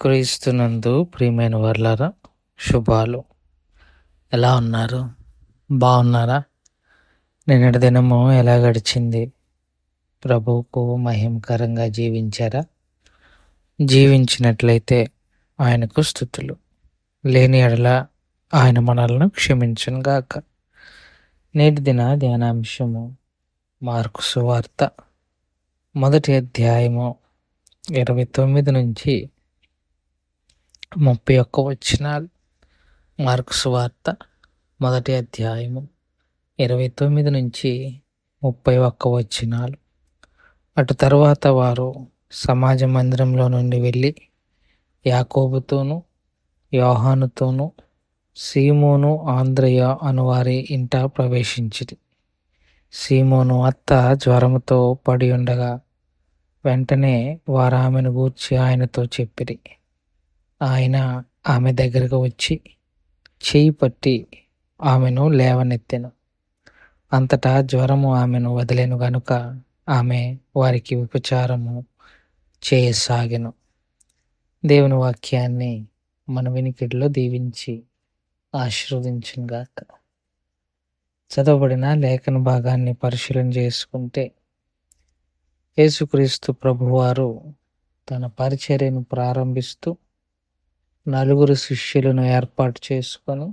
క్రీస్తునందు ప్రియమైన వర్లారా శుభాలు. ఎలా ఉన్నారు? బాగున్నారా? నిన్నటి దినము ఎలా గడిచింది? ప్రభువుకు మహిమకరంగా జీవించారా? జీవించినట్లయితే ఆయనకు స్థుతులు. లేని ఎడల ఆయన మనలను క్షమించను గాక. నేటి దిన ధ్యానాంశము మార్కు సువార్త. మొదటి అధ్యాయము ఇరవై తొమ్మిది నుంచి ముప్పై ఒక్క వచ్చినాలు మార్క్స్ వార్త మొదటి అధ్యాయము ఇరవై తొమ్మిది నుంచి ముప్పై ఒక్క వచ్చినాలు అటు తర్వాత వారు సమాజ మందిరంలో నుండి వెళ్ళి యాకోబుతోనూ యోహానుతోనూ సీమోను ఆంధ్రయ అనువారి ఇంట ప్రవేశించింది సీమోను అత్త జ్వరముతో పడి ఉండగా వెంటనే వారు ఆమెను గూర్చి ఆయనతో చెప్పిరి. ఆయన ఆమె దగ్గరకు వచ్చి చేయి పట్టి ఆమెను లేవనెత్తెను. అంతటా జ్వరము ఆమెను వదిలేను గనుక ఆమె వారికి ఉపచారము చేయసాగెను. దేవుని వాక్యాన్ని మన వినికిడిలో దీవించి ఆశీర్వదించుగాక చదవబడిన లేఖన భాగాన్ని పరిశీలన చేసుకుంటే యేసుక్రీస్తు ప్రభువారు తన పరిచర్యను ప్రారంభిస్తూ నలుగురు శిష్యులను ఏర్పాటు చేసుకొని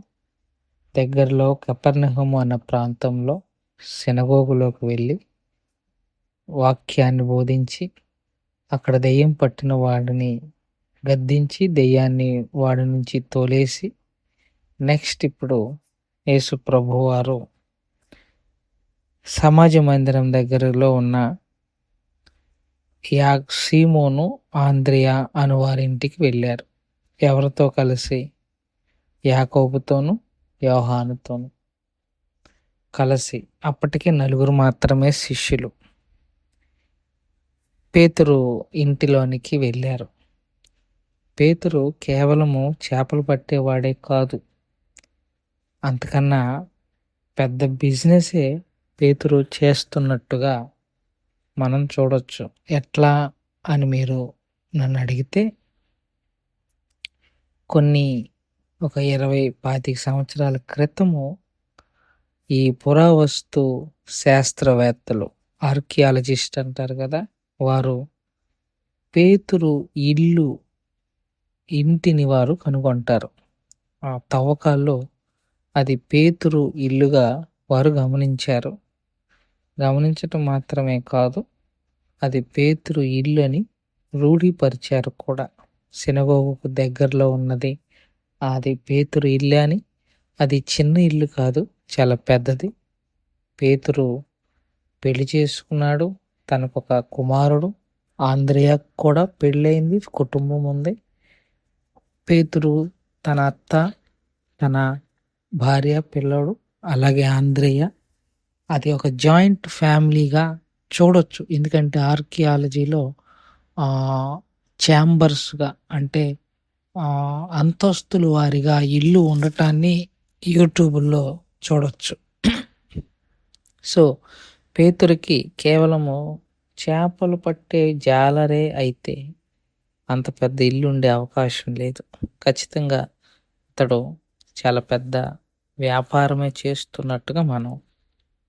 దగ్గరలో కపర్ణహము అన్న ప్రాంతంలో శనగోగులోకి వెళ్ళి వాక్యాన్ని బోధించి అక్కడ దెయ్యం పట్టిన వాడిని గద్దించి దెయ్యాన్ని వాడి నుంచి తోలేసి నెక్స్ట్ ఇప్పుడు యేసు ప్రభువారు సమాజ మందిరం దగ్గరలో ఉన్న యా సీమోను ఆంద్రియా అని వారింటికి వెళ్ళారు. ఎవరితో కలిసి? యాకోబుతోను యోహానుతోను కలిసి. అప్పటికి నలుగురు మాత్రమే శిష్యులు. పేతురు ఇంటిలోనికి వెళ్ళారు. పేతురు కేవలము చేపలు పట్టేవాడే కాదు. అంతకన్నా పెద్ద బిజినెసే పేతురు చేస్తున్నట్టుగా మనం చూడొచ్చు. ఎట్లా అని మీరు నన్ను అడిగితే కొన్ని ఒక ఇరవై పాతిక సంవత్సరాల క్రితము ఈ పురావస్తు శాస్త్రవేత్తలు ఆర్కియాలజిస్ట్ అంటారు కదా వారు పేతురు ఇల్లు ఇంటిని వారు కనుగొంటారు. ఆ తవ్వకాల్లో అది పేతురు ఇల్లుగా వారు గమనించారు. గమనించటం మాత్రమే కాదు అది పేతురు ఇల్లు అని రూఢీపరిచారు కూడా. సినగోగుకు దగ్గరలో ఉన్నది. అది పేతురు ఇల్లు అని. అది చిన్న ఇల్లు కాదు చాలా పెద్దది. పేతురు పెళ్ళి చేసుకున్నాడు. తనకు ఒక కుమారుడు. ఆంధ్రయ కూడా పెళ్ళయింది కుటుంబం ఉంది. పేతురు తన అత్త తన భార్య పిల్లడు అలాగే ఆంధ్రయ్య అది ఒక జాయింట్ ఫ్యామిలీగా చూడొచ్చు. ఎందుకంటే ఆర్కియాలజీలో ఛాంబర్స్గా అంటే అంతస్తులు వారిగా ఇల్లు ఉండటాన్ని యూట్యూబ్లో చూడవచ్చు సో పేతురికి కేవలము చేపలు పట్టే జాలరే అయితే అంత పెద్ద ఇల్లు ఉండే అవకాశం లేదు. ఖచ్చితంగా అతడు చాలా పెద్ద వ్యాపారమే చేస్తున్నట్టుగా మనం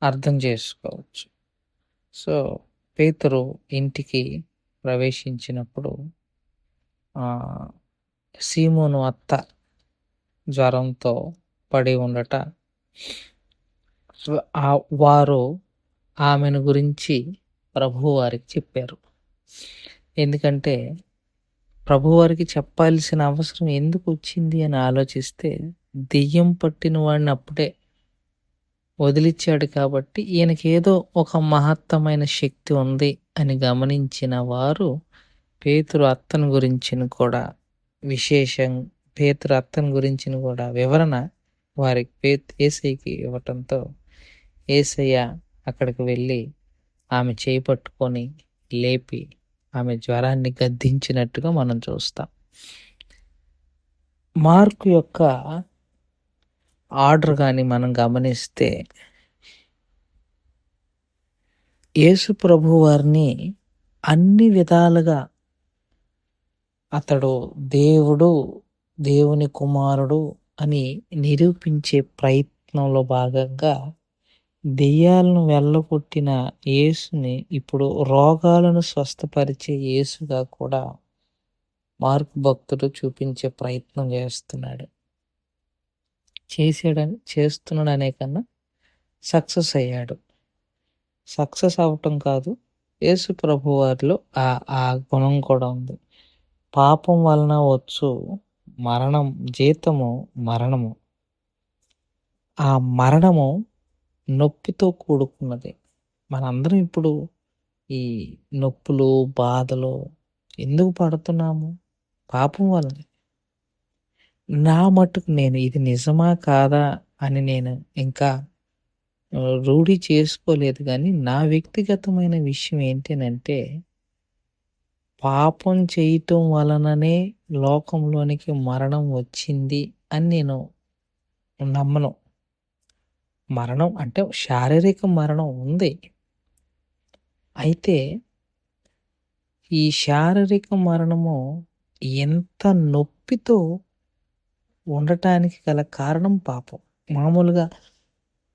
అర్థం చేసుకోవచ్చు. సో పేతురు ఇంటికి ప్రవేశించినప్పుడు సీమోను అత్త జ్వరంతో పడి ఉండట వారు ఆమెను గురించి ప్రభువారికి చెప్పారు. ఎందుకంటే ప్రభువారికి చెప్పాల్సిన అవసరం ఎందుకు వచ్చింది అని ఆలోచిస్తే దెయ్యం పట్టిన వాడిని అప్పుడే వదిలిచ్చాడు కాబట్టి ఈయనకి ఏదో ఒక మహత్తమైన శక్తి ఉంది అని గమనించిన వారు పేతురు అత్తను గురించిన కూడా విశేషం పేతురు అత్తను గురించిన కూడా వివరణ వారికి పే ఏసైకి ఇవ్వటంతో ఏసయ్య అక్కడికి వెళ్ళి ఆమె చేయి పట్టుకొని లేపి ఆమె జ్వరాన్ని గద్దించినట్టుగా మనం చూస్తాం. మార్కు యొక్క ఆర్డర్ కానీ మనం గమనిస్తే యేసు ప్రభు వారిని అన్ని విధాలుగా అతడు దేవుడు దేవుని కుమారుడు అని నిరూపించే ప్రయత్నంలో భాగంగా దెయ్యాలను వెళ్ళగొట్టిన యేసుని ఇప్పుడు రోగాలను స్వస్థపరిచే యేసుగా కూడా మార్కు భక్తుడు చూపించే ప్రయత్నం చేస్తున్నాడు. చేసాడని చేస్తున్నాడనే కన్నా సక్సెస్ అయ్యాడు. సక్సెస్ అవ్వటం కాదు. యేసు ప్రభు వారిలో ఆ ఆ గుణం కూడా ఉంది. పాపం వలన వచ్చు మరణం జీతము మరణము. ఆ మరణము నొప్పితో కూడుకున్నది. మనందరం ఇప్పుడు ఈ నొప్పులు బాధలు ఎందుకు పడుతున్నాము? పాపం వలన. నా మట్టుకు నేను ఇది నిజమా కాదా అని నేను ఇంకా రూఢి చేసుకోలేదు కానీ నా వ్యక్తిగతమైన విషయం ఏంటంటే పాపం చేయటం వలననే లోకంలోనికి మరణం వచ్చింది అని నేను నమ్మను. మరణం అంటే శారీరక మరణం ఉంది. అయితే ఈ శారీరక మరణము ఎంత నొప్పితో ఉండటానికి గల కారణం పాపం. మామూలుగా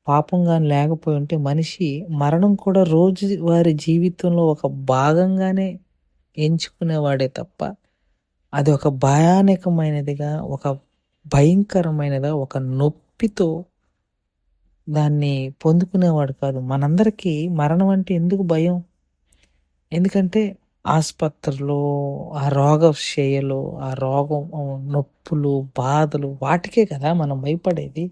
పాపం కానీ లేకపోయి ఉంటే మనిషి మరణం కూడా రోజు వారి జీవితంలో ఒక భాగంగానే ఎంచుకునేవాడే తప్ప అది ఒక భయానకమైనదిగా ఒక భయంకరమైనదిగా ఒక నొప్పితో దాన్ని పొందుకునేవాడు కాదు. మనందరికీ మరణం అంటే ఎందుకు భయం? ఎందుకంటే ఆసుపత్రిలో ఆ రోగశయ్యలు ఆ రోగం నొప్పులు బాధలు వాటికే కదా మనం భయపడేది.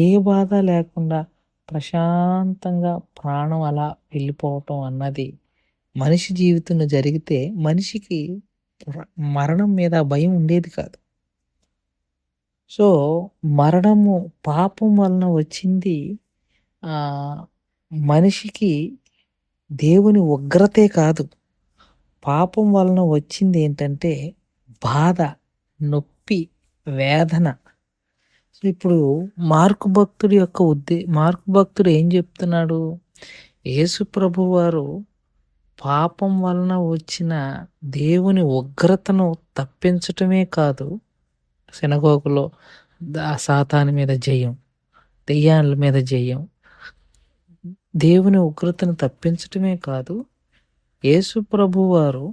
ఏ బాధ లేకుండా ప్రశాంతంగా ప్రాణం అలా వెళ్ళిపోవటం అన్నది మనిషి జీవితంలో జరిగితే మనిషికి మరణం మీద భయం ఉండేది కాదు. సో మరణము పాపం వలన వచ్చింది మనిషికి దేవుని ఉగ్రతే కాదు. పాపం వలన వచ్చింది ఏంటంటే బాధ నొప్పి వేదన. ఇప్పుడు మార్కు భక్తుడి యొక్క ఉద్దే మార్కు భక్తుడు ఏం చెప్తున్నాడు? యేసు ప్రభు వారు పాపం వలన వచ్చిన దేవుని ఉగ్రతను తప్పించటమే కాదు శనగోకులో సాతాని మీద జయం దెయ్యాల మీద జయం. దేవుని ఉగ్రతను తప్పించటమే కాదు యేసుప్రభు వారు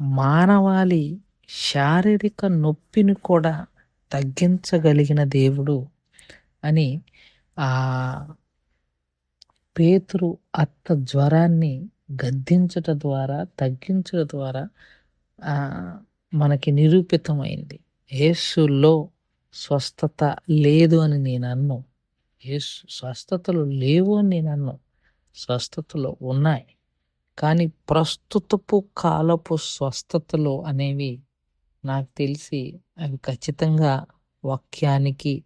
మానవాళి శారీరక నొప్పిని కూడా తగ్గించగలిగిన దేవుడు అని ఆ పేతురు అత్త జ్వరాన్ని గద్దించట ద్వారా తగ్గించడం ద్వారా మనకి నిరూపితమైంది. యేసులో స్వస్థత లేదు అని నేను అన్ను. యేసు స్వస్థతలు లేవు అని నేను అన్ను. స్వస్థతలు ఉన్నాయి. కానీ ప్రస్తుతపు కాలపు స్వస్థతలు అనేవి నాకు తెలిసి అవి ఖచ్చితంగా వాక్యానికి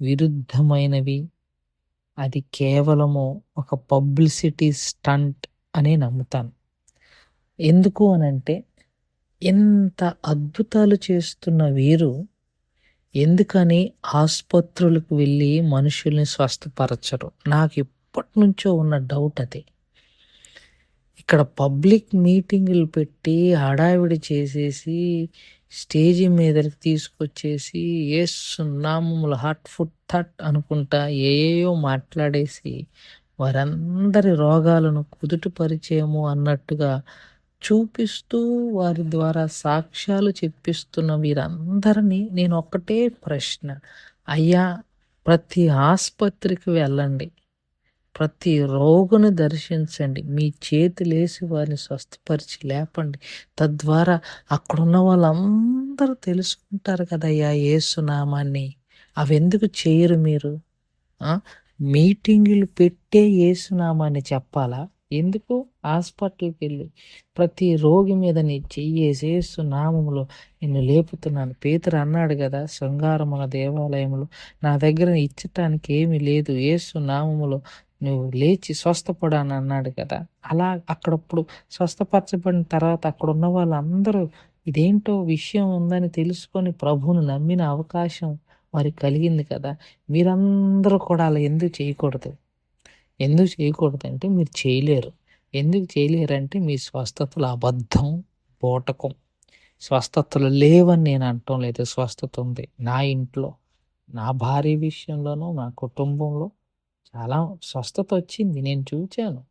విరుద్ధమైనవి. అది కేవలము ఒక పబ్లిసిటీ స్టంట్ అని నమ్ముతాను. ఎందుకు అనంటే ఎంత అద్భుతాలు చేస్తున్న వీరు ఎందుకని ఆసుపత్రులకు వెళ్ళి మనుషుల్ని స్వస్థపరచరు? నాకు ఎప్పటి నుంచో ఉన్న డౌట్ అది. ఇక్కడ పబ్లిక్ మీటింగులు పెట్టి హడావిడి చేసేసి స్టేజి మీదకి తీసుకొచ్చేసి ఏ సున్నామములు హాట్ ఫుట్ థట్ అనుకుంటా ఏయో మాట్లాడేసి వారందరి రోగాలను కుదుటి పరిచయము అన్నట్టుగా చూపిస్తూ వారి ద్వారా సాక్ష్యాలు చెప్పిస్తున్న వీరందరినీ నేను ఒక్కటే ప్రశ్న. అయ్యా ప్రతి ఆసుపత్రికి వెళ్ళండి. ప్రతి రోగుని దర్శించండి. మీ చేతులేసి వారిని స్వస్థపరిచి లేపండి. తద్వారా అక్కడున్న వాళ్ళందరూ తెలుసుకుంటారు కదయ్యా ఏసునామాన్ని అవెందుకు చేయరు మీరు? మీటింగులు పెట్టే ఏసునామాన్ని చెప్పాలా? ఎందుకు? హాస్పిటల్కి వెళ్ళి ప్రతి రోగి మీద నీ చెయ్యేసేసు నామములో నిన్ను లేపుతున్నాను. పేతురు అన్నాడు కదా శృంగారముల దేవాలయములు నా దగ్గర ఇచ్చటానికి ఏమీ లేదు. ఏసు నామములో నువ్వు లేచి స్వస్థపడాను అన్నాడు కదా. అలా అక్కడప్పుడు స్వస్థపరచబడిన తర్వాత అక్కడ ఉన్న వాళ్ళందరూ ఇదేంటో విషయం ఉందని తెలుసుకొని ప్రభువును నమ్మిన అవకాశం వారికి కలిగింది కదా. మీరందరూ కూడా అలా ఎందుకు చేయకూడదు? ఎందుకు చేయకూడదు అంటే మీరు చేయలేరు. ఎందుకు చేయలేరు అంటే మీ స్వస్థతలు అబద్ధం బోటకం. స్వస్థతలు లేవని నేను అంటం లేదు. స్వస్థత ఉంది నా ఇంట్లో నా భార్య విషయంలోనూ నా కుటుంబంలో. చాలా స్వస్థత వచ్చింది. నేను చూచాను.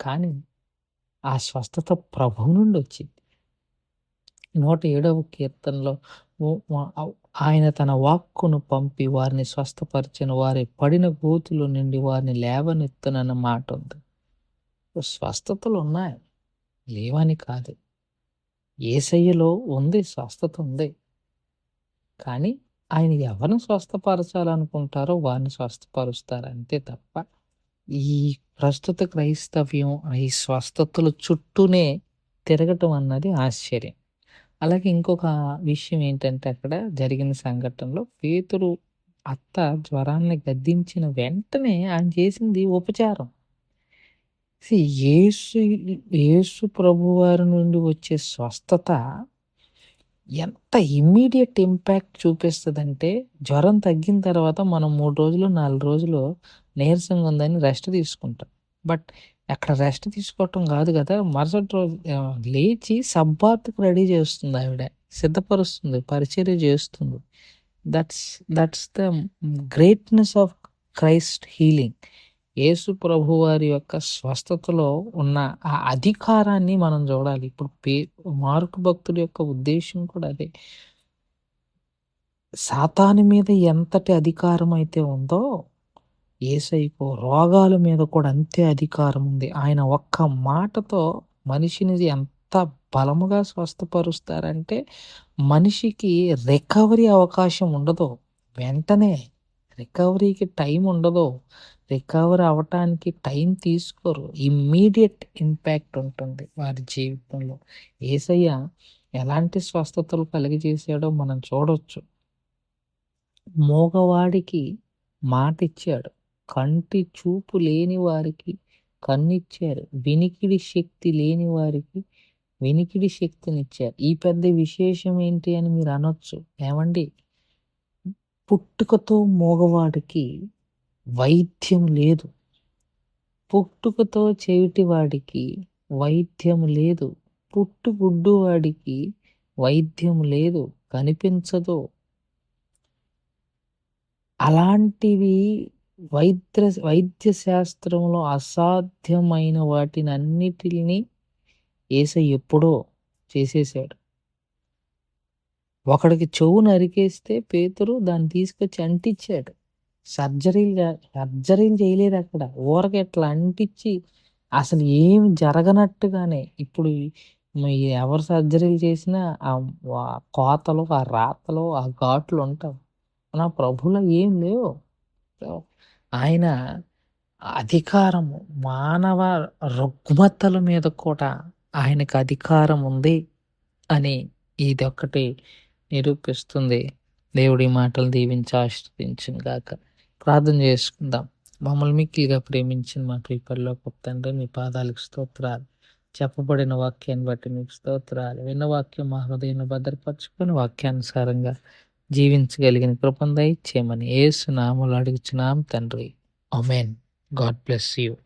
కానీ ఆ స్వస్థత ప్రభువు నుండి వచ్చింది. నూట ఏడవ కీర్తనలో ఆయన తన వాక్కును పంపి వారిని స్వస్థపరిచిన వారి పడిన గోతుల నుండి వారిని లేవనెత్తునన్న మాట ఉంది స్వస్థతలు ఉన్నాయి. లేవని కాదు. ఏసయ్యలో ఉంది స్వస్థత ఉంది. కానీ ఆయన ఎవరిని స్వస్థపరచాలనుకుంటారో వారిని స్వస్థపరుస్తారు అంతే తప్ప ఈ ప్రస్తుత క్రైస్తవ్యం ఈ స్వస్థతల చుట్టూనే తిరగటం అన్నది ఆశ్చర్యం. అలాగే ఇంకొక విషయం ఏంటంటే అక్కడ జరిగిన సంఘటనలో పేతుడు అత్త జ్వరాన్ని గద్దించిన వెంటనే ఆయన చేసింది ఉపచారం. యేసు యేసు ప్రభువారి నుండి వచ్చే స్వస్థత ఎంత ఇమ్మీడియట్ ఇంపాక్ట్ చూపిస్తుందంటే జ్వరం తగ్గిన తర్వాత మనం మూడు రోజులు నాలుగు రోజులు నీరసంగా ఉందని రెస్ట్ తీసుకుంటాం. బట్ అక్కడ రెస్ట్ తీసుకోవటం కాదు కదా మరుసటి రోజు లేచి సబ్బార్త్కి రెడీ చేస్తుంది ఆవిడ సిద్ధపరుస్తుంది పరిచర్య చేస్తుంది. That's that's the greatness of Christ healing Yesu ప్రభు వారి యొక్క స్వస్థతలో ఉన్న ఆ అధికారాన్ని మనం చూడాలి. ఇప్పుడు పే మార్కు భక్తుడి యొక్క ఉద్దేశం కూడా అదే. సాతాని మీద ఎంతటి అధికారం అయితే ఉందో ఏసైకు రోగాల మీద కూడా అంతే అధికారం ఉంది. ఆయన ఒక్క మాటతో మనిషిని ఎంత బలముగా స్వస్థపరుస్తారంటే మనిషికి రికవరీ అవకాశం ఉండదు. వెంటనే రికవరీకి టైం ఉండదు. రికవర్ అవ్వటానికి టైం తీసుకోరు. ఇమ్మీడియట్ ఇంపాక్ట్ ఉంటుంది వారి జీవితంలో. ఏసయ్య ఎలాంటి స్వస్థతలు కలిగజేసాడో మనం చూడవచ్చు మోగవాడికి మాట ఇచ్చాడు కంటి చూపు లేని వారికి కన్నిచ్చారు. వినికిడి శక్తి లేని వారికి వినికిడి శక్తినిచ్చారు. ఈ పెద్ద విశేషం ఏంటి అని మీరు అనొచ్చు. ఏమండి? పుట్టుకతో మోగవాడికి వైద్యం లేదు. పుట్టుకతో చెవిటివాడికి వైద్యం లేదు. పుట్టుగుడ్డు వాడికి వైద్యం లేదు. కనిపించదు. అలాంటివి వైద్య వైద్య శాస్త్రంలో అసాధ్యమైన వాటిని అన్నిటిని ఏసై ఎప్పుడో చేసేసాడు ఒకడికి చెవు నరికేస్తే పేతురు దాన్ని తీసుకొచ్చి అంటించాడు. సర్జరీలు సర్జరీలు చేయలేదు అక్కడ. ఊరకి ఇట్లా అంటించి అసలు ఏమి జరగనట్టుగానే ఇప్పుడు ఎవరు సర్జరీలు చేసినా ఆ కోతలు ఆ రాతలు ఆ ఘాట్లు ఉంటావు. నా ప్రభులో ఏం లేవు. ఆయన అధికారము మానవ రుగ్మతల మీద కూడా ఆయనకు అధికారం ఉంది అని ఇది ఒక్కటి నిరూపిస్తుంది. దేవుడి మాటలు దీవించి ఆశ్రదించింది కాక ప్రార్థన చేసుకుందాం. మమ్మల్ని మిక్కిలిగా ప్రేమించిన మా ప్రీపర్లో తండ్రి మీ పాదాలకు స్తోత్రాలు. చెప్పబడిన వాక్యాన్ని బట్టి మీకు స్తోత్రాలు. విన్న వాక్యం మా హృదయాన్ని భద్రపరచుకొని వాక్యానుసారంగా జీవించగలిగిన కృపంద ఇచ్చేయమని ఏసు నామలు అడుగుచున్నాం తండ్రి. Amen God bless you.